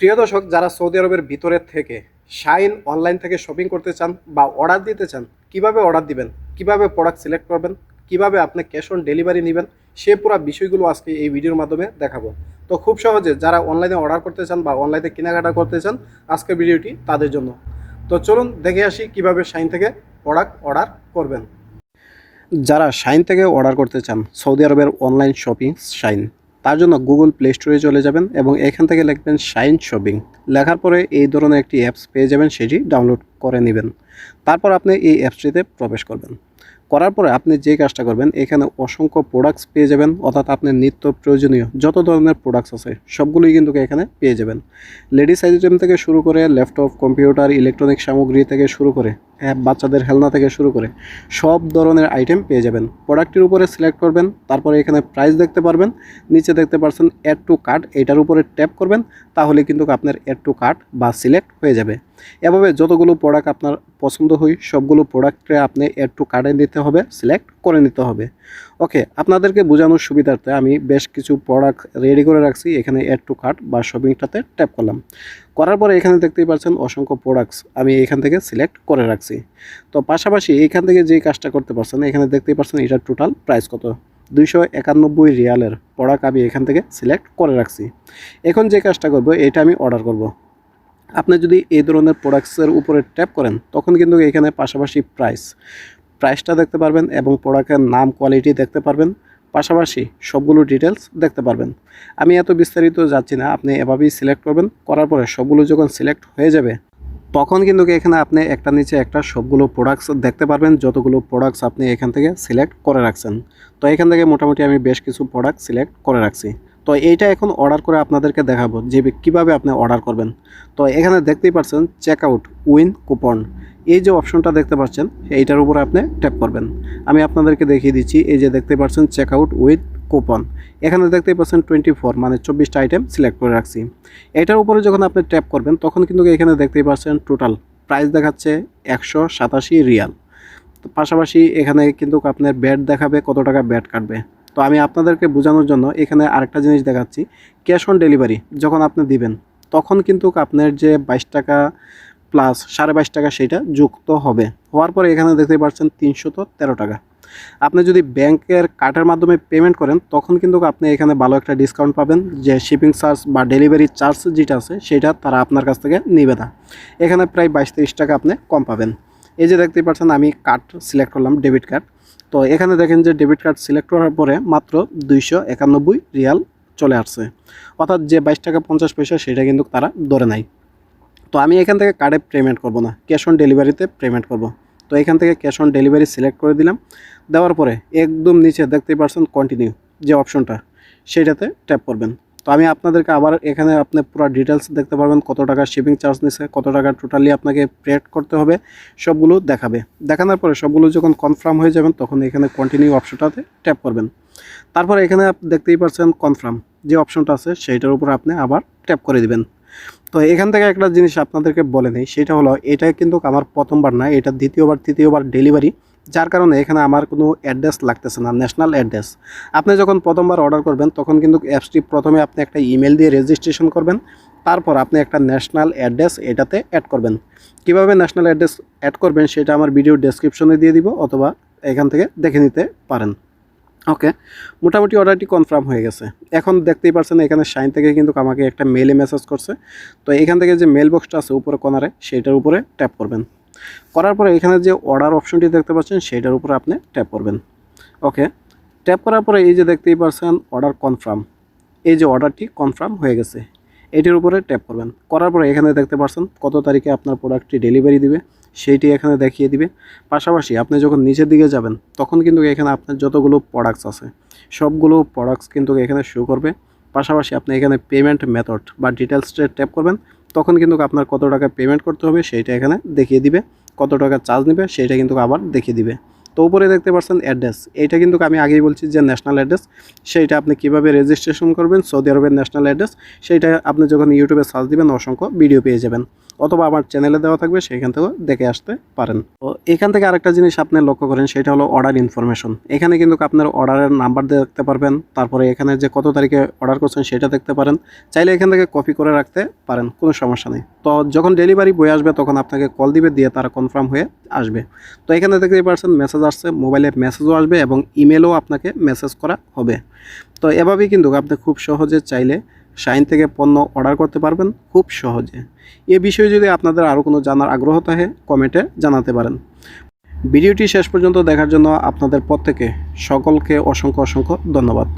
প্রিয় দর্শক, যারা সৌদি আরবের ভিতরের থেকে শাইন অনলাইন থেকে শপিং করতে চান বা অর্ডার দিতে চান, কীভাবে অর্ডার দিবেন, কীভাবে প্রোডাক্ট সিলেক্ট করবেন, কীভাবে আপনি ক্যাশ অন ডেলিভারি নেবেন, সে পুরো বিষয়গুলো আজকে এই ভিডিওর মাধ্যমে দেখাবো। তো খুব সহজে যারা অনলাইনে অর্ডার করতে চান বা অনলাইনে কেনাকাটা করতে চান আজকের ভিডিওটি তাদের জন্য। তো চলুন দেখে আসি কীভাবে শাইন থেকে প্রোডাক্ট অর্ডার করবেন। যারা শাইন থেকে অর্ডার করতে চান, সৌদি আরবের অনলাইন শপিং শাইন তার জন্য গুগল প্লে স্টোরে চলে যাবেন এবং এখান থেকে লিখবেন শাইন শপিং লেখার পরে এই ধরনের একটি অ্যাপস পেয়ে যাবেন, সেটি ডাউনলোড করে নেবেন। তারপর আপনি এই অ্যাপসটিতে প্রবেশ করবেন। করার পরে আপনি যে কাজটা করবেন, এখানে অসংখ্য প্রোডাক্টস পেয়ে যাবেন, অর্থাৎ আপনার নিত্য প্রয়োজনীয় যত ধরনের প্রোডাক্টস আছে, সবগুলোই কিন্তু এখানে পেয়ে যাবেন। লেডিস আইটেম থেকে শুরু করে ল্যাপটপ কম্পিউটার ইলেকট্রনিক সামগ্রী থেকে শুরু করে হ্যাঁ বাচ্চাদের হেলনা থেকে শুরু করে সব ধরনের আইটেম পেয়ে যাবেন। প্রোডাক্টের উপরে সিলেক্ট করবেন, তারপরে এখানে প্রাইস দেখতে পারবেন, নিচে দেখতে পারছেন অ্যাড টু কার্ট এটার উপরে ট্যাপ করবেন, তাহলে কিন্তু আপনার অ্যাড টু কার্ট বা সিলেক্ট হয়ে যাবে। এভাবে যতগুলো প্রোডাক্ট আপনার পছন্দ হয়, সবগুলো প্রোডাক্টে আপনি অ্যাড টু কার্টে দিতে হবে সিলেক্ট করে নিতে হবে। ওকে আপনাদেরকে বোঝানোর সুবিধার্থে আমি বেশ কিছু প্রোডাক্ট রেডি করে রাখছি। এখানে অ্যাড টু কার্ট বা শপিংটাতে ট্যাপ করলাম। করার পরে এখানে দেখতেই পাচ্ছেন অসংখ্য প্রোডাক্টস আমি এখান থেকে সিলেক্ট করে রাখছি। তো পাশাপাশি এখান থেকে যে কাজটা করতে পারছেন, এখানে দেখতেই পাচ্ছেন এটার টোটাল প্রাইস কত? দুইশো একানব্বই রিয়ালের প্রোডাক্ট আমি এখান থেকে সিলেক্ট করে রাখছি। এখন যে কাজটা করব, এটা আমি অর্ডার করব। আপনি যদি এই ধরনের প্রোডাক্টসের উপরে ট্যাপ করেন, তখন কিন্তু এখানে পাশাপাশি প্রাইস প্রাইসটা দেখতে পারবেন এবং প্রোডাক্টের নাম কোয়ালিটি দেখতে পারবেন। পাশাপাশি সবগুলো ডিটেলস দেখতে পারবেন। আমি এত বিস্তারিত যাচ্ছি না, আপনি এভাবেই সিলেক্ট করবেন। করার পরে সবগুলো যখন সিলেক্ট হয়ে যাবে, তখন কিন্তু এখানে আপনি একটা নিচে একটা সবগুলো প্রোডাক্টস দেখতে পারবেন, যতগুলো প্রোডাক্টস আপনি এখান থেকে সিলেক্ট করে রাখছেন। তো এখান থেকে মোটামুটি আমি বেশ কিছু প্রোডাক্ট সিলেক্ট করে রাখছি। তো এইটা এখন অর্ডার করে আপনাদেরকে দেখাবো যে কীভাবে আপনি অর্ডার করবেন। তো এখানে দেখতেই পাচ্ছেন চেক আউট উইন কুপন এই যে অপশনটা দেখতে পাচ্ছেন, এইটার উপরে আপনি ট্যাপ করবেন। আমি আপনাদেরকে দেখিয়ে দিচ্ছি, এই যে দেখতে পাচ্ছেন চেক আউট উইথ কুপন এখানে দেখতে পাচ্ছেন টোয়েন্টি ফোর মানে চব্বিশটা আইটেম সিলেক্ট করে রাখছি। এটার উপরে যখন আপনি ট্যাপ করবেন, তখন কিন্তু এখানে দেখতেই পাচ্ছেন টোটাল প্রাইস দেখাচ্ছে একশো সাতাশি রিয়াল। পাশাপাশি এখানে কিন্তু আপনার ব্যাট দেখাবে কত টাকা ব্যাট কাটবে। তো আমি আপনাদেরকে বোঝানোর জন্য এখানে আরেকটা জিনিস দেখাচ্ছি। ক্যাশ অন ডেলিভারি যখন আপনি দিবেন, তখন কিন্তু আপনার যে বাইশ টাকা প্লাস সাড়ে বাইশ টাকা সেটা যুক্ত হবে। হওয়ার পরে এখানে দেখতে পাচ্ছেন তিনশত তেরো টাকা। আপনি যদি ব্যাংকের কার্ডের মাধ্যমে পেমেন্ট করেন, তখন কিন্তু আপনি এখানে ভালো একটা ডিসকাউন্ট পাবেন। যে শিপিং চার্জ বা ডেলিভারি চার্জ যেটা আছে, সেটা তারা আপনার কাছ থেকে নেবে না। এখানে প্রায় বাইশ তিরিশ টাকা আপনি কম পাবেন। এই যে দেখতেই পাচ্ছেন, আমি কার্ড সিলেক্ট করলাম ডেবিট কার্ড তো এখানে দেখেন যে ডেবিট কার্ড সিলেক্ট করার পরে মাত্র দুইশো একানব্বই রিয়াল চলে আসছে। অর্থাৎ যে বাইশ টাকা পঞ্চাশ পয়সা, সেটা কিন্তু তারা ধরে নাই তো আমি এখান থেকে কার্ডে পেমেন্ট করব না ক্যাশ অন ডেলিভারিতে পেমেন্ট করব। তো এখান থেকে ক্যাশ অন ডেলিভারি সিলেক্ট করে দিলাম, দেওয়ার পরে একদম নিচে দেখতেই পারছেন কন্টিনিউ যে অপশনটা সেটাতে ট্যাপ করবেন। তো আমি আপনাদেরকে আবার এখানে আপনি পুরো ডিটেলস দেখতে পারবেন, কত টাকা শিপিং চার্জ নিছে, কত টাকা টোটালি আপনাকে পেড করতে হবে, সবগুলো দেখাবে। দেখানোর পরে সবগুলো যখন কনফার্ম হয়ে যাবেন, তখন এখানে কন্টিনিউ অপশনটাতে ট্যাপ করবেন। তারপরে এখানে দেখতেই পাচ্ছেন কনফার্ম যে অপশনটা আছে, সেইটার উপর আপনি আবার ট্যাপ করে দিবেন। তো এখান থেকে একটা জিনিস আপনাদেরকে বলে নেই, সেটা হলো এটা কিন্তু আমার প্রথমবার না, এটা দ্বিতীয়বার, তৃতীয়বার ডেলিভারি, যার কারণে এখানে আমার কোনো অ্যাড্রেস লাগতেছে না ন্যাশনাল অ্যাড্রেস আপনি যখন প্রথমবার অর্ডার করবেন, তখন কিন্তু অ্যাপসটি প্রথমে আপনি একটা ইমেল দিয়ে রেজিস্ট্রেশন করবেন, তারপর আপনি একটা ন্যাশনাল অ্যাড্রেস এটাতে অ্যাড করবেন। কীভাবে ন্যাশনাল অ্যাড্রেস অ্যাড করবেন, সেটা আমার ভিডিও ডেসক্রিপশনে দিয়ে দিব, অথবা এখান থেকে দেখে নিতে পারেন। ওকে মোটামুটি অর্ডারটি কনফার্ম হয়ে গেছে। এখন দেখতেই পারছেন এখানে সাইন থেকে কিন্তু আমাকে একটা মেলে মেসেজ করছে। তো এখান থেকে যে মেল বক্সটা আছে উপরে কোনারে, সেইটার উপরে ট্যাপ করবেন। করার পরে এখানে যে অর্ডার অপশনটি দেখতে পাচ্ছেন, সেইটার উপরে আপনি ট্যাপ করবেন। ওকে ট্যাপ করার পরে এই যে দেখতেই পারছেন অর্ডার কনফার্ম এই যে অর্ডারটি কনফার্ম হয়ে গেছে। এটির উপরে ট্যাপ করবেন। করার পরে এখানে দেখতে পাচ্ছেন কত তারিখে আপনার প্রোডাক্টটি ডেলিভারি দিবে, সেইটি এখানে দেখিয়ে দিবে। পাশাপাশি আপনি যখন নিচের দিকে যাবেন, তখন কিন্তু এখানে আপনার যতগুলো প্রোডাক্টস আছে, সবগুলো প্রোডাক্টস কিন্তু এখানে শো করবে। পাশাপাশি আপনি এখানে পেমেন্ট মেথড বা ডিটেলসটা ট্যাপ করবেন, তখন কিন্তু আপনার কত টাকা পেমেন্ট করতে হবে, সেইটা এখানে দেখিয়ে দিবে। কত টাকা চার্জ নেবে, সেইটা কিন্তু আবার দেখিয়ে দিবে। তো উপরে দেখতে পাচ্ছেন অ্যাড্রেস। এইটা কিন্তু আমি আগেই বলছি যে ন্যাশনাল অ্যাড্রেস সেইটা আপনি কীভাবে রেজিস্ট্রেশন করবেন, সৌদি আরবের ন্যাশনাল অ্যাড্রেস সেইটা আপনি যখন ইউটিউবে সার্চ দিবেন, অসংখ্য ভিডিও পেয়ে যাবেন। অথবা আমার চ্যানেলে দেওয়া থাকবে, সেখান থেকেও দেখে আসতে পারেন। তো এখান থেকে আরেকটা জিনিস আপনি লক্ষ্য করেন, সেটা হলো অর্ডার ইনফরমেশন এখানে কিন্তু আপনার অর্ডারের নাম্বার দেখতে পারবেন, তারপরে এখানে যে কত তারিখে অর্ডার করছেন, সেটা দেখতে পারেন। চাইলে এখান থেকে কপি করে রাখতে পারেন, কোনো সমস্যা নেই। তো যখন ডেলিভারি বই আসবে, তখন আপনাকে কল দিবে, দিয়ে তারা কনফার্ম হয়ে আসবে। তো এখানে দেখতে পারছেন মেসেজ আসছে মোবাইলে মেসেজও আসবে এবং ইমেলও আপনাকে মেসেজ করা হবে। তো এভাবেই কিন্তু আপনি খুব সহজে চাইলে শাইন থেকে পণ্য অর্ডার করতে পারবেন, খুব সহজে। এ বিষয়ে যদি আপনাদের আরও কোনো জানার আগ্রহ থাকে, কমেন্টে জানাতে পারেন। ভিডিওটি শেষ পর্যন্ত দেখার জন্য আপনাদের প্রত্যেকে সকলকে অসংখ্য অসংখ্য ধন্যবাদ।